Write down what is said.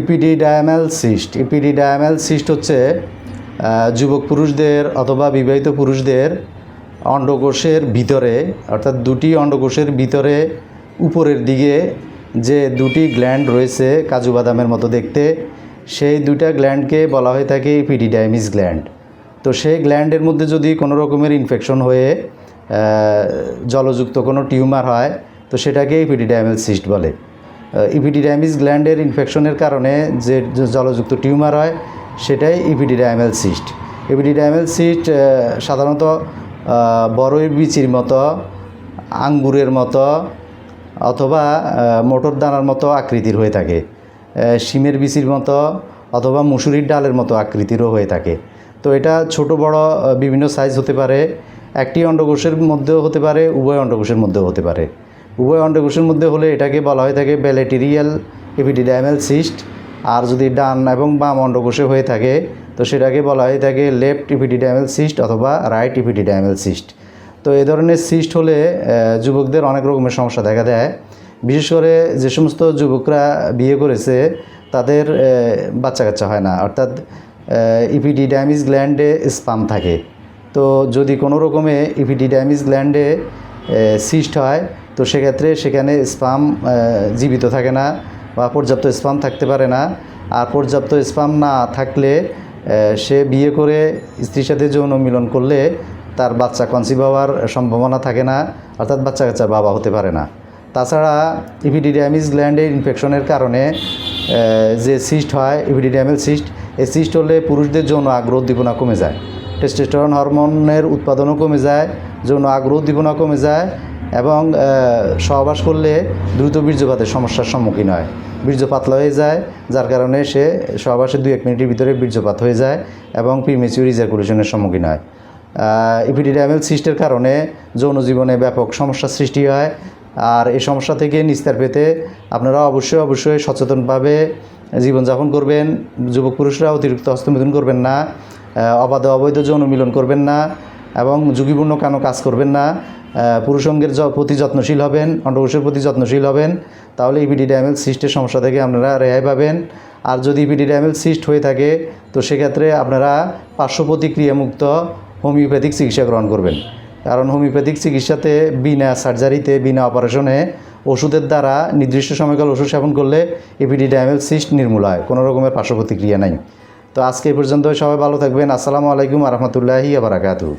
ইপিডিডায়ামেল cyst ইপিডি epididymal cyst হচ্ছে যুবক পুরুষদের অথবা বিবাহিত পুরুষদের অন্ডকোষের ভিতরে, অর্থাৎ দুটি অন্ডকোষের ভিতরে উপরের দিকে যে দুটি গ্ল্যান্ড রয়েছে কাজু বাদামের মতো দেখতে, সেই দুইটা গ্ল্যান্ডকে বলা হয়ে থাকে ইপিডিডায়ামিস গ্ল্যান্ড তো সেই গ্ল্যান্ডের মধ্যে যদি কোনো রকমের ইনফেকশন হয়ে জলযুক্ত কোনো টিউমার হয়, তো সেটাকে ইপিডিডায়ামেল সিস্ট বলে। ইপিডিডায়ামিস গ্ল্যান্ডের ইনফেকশনের কারণে যে জলযুক্ত টিউমার হয়, সেটাই ইপিডিডায়ামেল সিস্ট ইপিডিডায়ামেল সিস্ট সাধারণত বড়ই বিচির মতো, আঙ্গুরের মতো, অথবা মোটর দানার মতো আকৃতির হয়ে থাকে। শিমের বিচির মতো, অথবা মুসুরির ডালের মতো আকৃতিরও হয়ে থাকে। তো এটা ছোট, বড় বিভিন্ন সাইজ হতে পারে। একটি অন্ডকোষের মধ্যেও হতে পারে, উভয় অন্ডকোষের মধ্যেও হতে পারে। উভয় অন্ডকোষের মধ্যে হলে এটাকে বলা হয়ে থাকে ব্যালেটেরিয়াল এপিডিডায়ামেল সিস্ট। আর যদি ডান এবং বাম অন্ডকোষে হয়ে থাকে, তো সেটাকে বলা হয়ে থাকে লেফট ইপিডিডায়ামেল সিস্ট অথবা রাইট ইপিডিডায়ামেল সিস্ট। তো এ ধরনের সিস্ট হলে যুবকদের অনেক রকমের সমস্যা দেখা দেয়। বিশেষ করে যে সমস্ত যুবকরা বিয়ে করেছে, তাদের বাচ্চা কাচ্চা হয় না। অর্থাৎ ইপিডিডায়ামিস গ্ল্যান্ডে স্পাম থাকে। তো যদি কোনো রকমে ইপিডিডায়ামিস গ্ল্যান্ডে সিস্ট হয় তো সেক্ষেত্রে সেখানে স্পাম জীবিত থাকে না বা পর্যাপ্ত স্পাম থাকতে পারে না। আর পর্যাপ্ত স্পাম না থাকলে সে বিয়ে করে স্ত্রীর সাথে যৌন মিলন করলে তার বাচ্চা কনসিভ হওয়ার সম্ভাবনা থাকে না, অর্থাৎ বাচ্চা কাচ্চার বাবা হতে পারে না। তাছাড়া ইপিডিডায়ামিস গ্ল্যান্ডের ইনফেকশনের কারণে যে সিস্ট হয়, ইপিডিডায়ামেল সিস্ট, এই সিস্ট হলে পুরুষদের যৌন আগ্রহ উদ্দীপনা কমে যায়। টেস্টোস্টেরন হরমোনের উৎপাদনও কমে যায়, যৌন আগ্রহ উদ্দীপনা কমে যায় এবং সহবাস করলে দ্রুত বীর্যপাতের সমস্যার সম্মুখীন হয়। বীর্য পাতলা হয়ে যায়, যার কারণে সে সহবাসের দুই এক মিনিটের ভিতরে বীর্যপাত হয়ে যায় এবং প্রিমেচিউর ইজাকুলেশনের সম্মুখীন হয়। ইপিডিডায়ামেল সিস্টের কারণে যৌন জীবনে ব্যাপক সমস্যার সৃষ্টি হয়। আর এই সমস্যা থেকে নিস্তার পেতে আপনারা অবশ্যই অবশ্যই সচেতনভাবে জীবনযাপন করবেন। যুবক পুরুষরা অতিরিক্ত হস্তমিথুন করবেন না। অবাধ অবৈধ যৌন মিলন করবেন না। এবং ঝুঁকিপূর্ণ কোনো কাজ করবেন না? পুরুষঙ্গের প্রতি যত্নশীল হবেন, অন্ডকোষের প্রতি যত্নশীল হবেন, তাহলে ইপিডিডায়ামেল সিস্টের সমস্যা থেকে আপনারা রেহাই পাবেন। আর যদি ইপিডিডায়ামেল সিস্ট হয়ে থাকে, তো সেক্ষেত্রে আপনারা পার্শ্ব প্রতিক্রিয়ামুক্ত হোমিওপ্যাথিক চিকিৎসা গ্রহণ করবেন। কারণ হোমিওপ্যাথিক চিকিৎসাতে বিনা সার্জারিতে, বিনা অপারেশনে ওষুধের দ্বারা নির্দিষ্ট সময়কাল ওষুধ সেবন করলে এপিডিডায়ামেল সিস্ট নির্মূল হয়, কোনো রকমের পার্শ্ব প্রতিক্রিয়া নাই। তো আজকে পর্যন্ত সবাই ভালো থাকবেন। আসসালামু আলাইকুম রহমতুল্লাহি আবরাকাতু